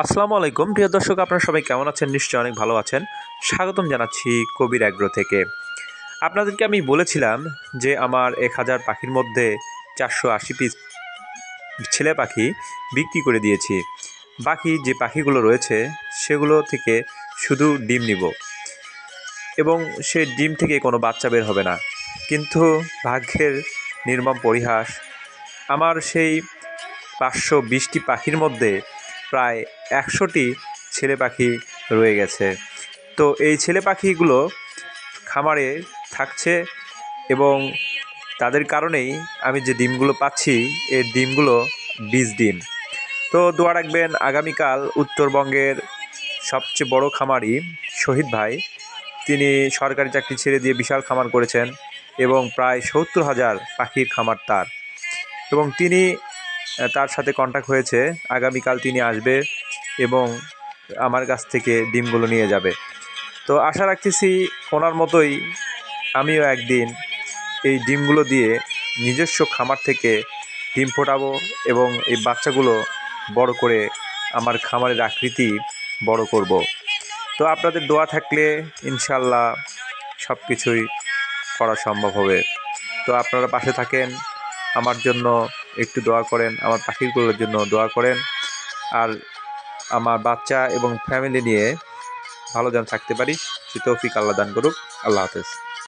আসসালামু আলাইকুম। প্রিয় দর্শক, আপনারা সবাই কেমন আছেন? নিশ্চয়ই অনেক ভালো আছেন। স্বাগতম জানাচ্ছি কবির অ্যাগ্রো থেকে। আপনাদেরকে আমি বলেছিলাম যে আমার এক হাজার পাখির মধ্যে চারশো আশি পিস ছেলে পাখি বিক্রি করে দিয়েছি। বাকি যে পাখিগুলো রয়েছে, সেগুলো থেকে শুধু ডিম নিব। এবং সে ডিম থেকে কোনো বাচ্চা বের হবে না। কিন্তু ভাগ্যের নির্মম পরিহাস, আমার সেই পাঁচশো বিশটি পাখির মধ্যে প্রায় একশোটি ছেলে পাখি রয়ে গেছে। তো এই ছেলে পাখিগুলো খামারে থাকছে এবং তাদের কারণেই আমি যে ডিমগুলো পাচ্ছি, এই ডিমগুলো বীজ ডিম। তো দোয়া রাখবেন আগামীকাল উত্তরবঙ্গের সবচেয়ে বড় খামারি শহীদ ভাই, তিনি সরকারি চাকরি ছেড়ে দিয়ে বিশাল খামার করেছেন এবং প্রায় সত্তর হাজার পাখির খামার তার। এবং তিনি তার সাথে কন্ট্যাক্ট হয়েছে। আগামীকাল তিনি আসবে এবং আমার কাছ থেকে ডিমগুলো নিয়ে যাবে। তো আশা রাখতেছি ওনার মতোই আমিও একদিন এই ডিমগুলো দিয়ে নিজস্ব খামার থেকে ডিম ফোটাবো এবং এই বাচ্চাগুলো বড় করে আমার খামারের আকৃতি বড় করব। তো আপনাদের দোয়া থাকলে ইনশাল্লাহ সব কিছুই করা সম্ভব হবে। তো আপনারা পাশে থাকেন। আমার জন্য একটু দোয়া করেন, আমার পাখিগুলোর জন্য দোয়া করেন। আর আমার বাচ্চা এবং ফ্যামিলি নিয়ে ভালো যেন থাকতে পারি। সে তৌফিক আল্লাহ দান করুক। আল্লাহ হাফেজ।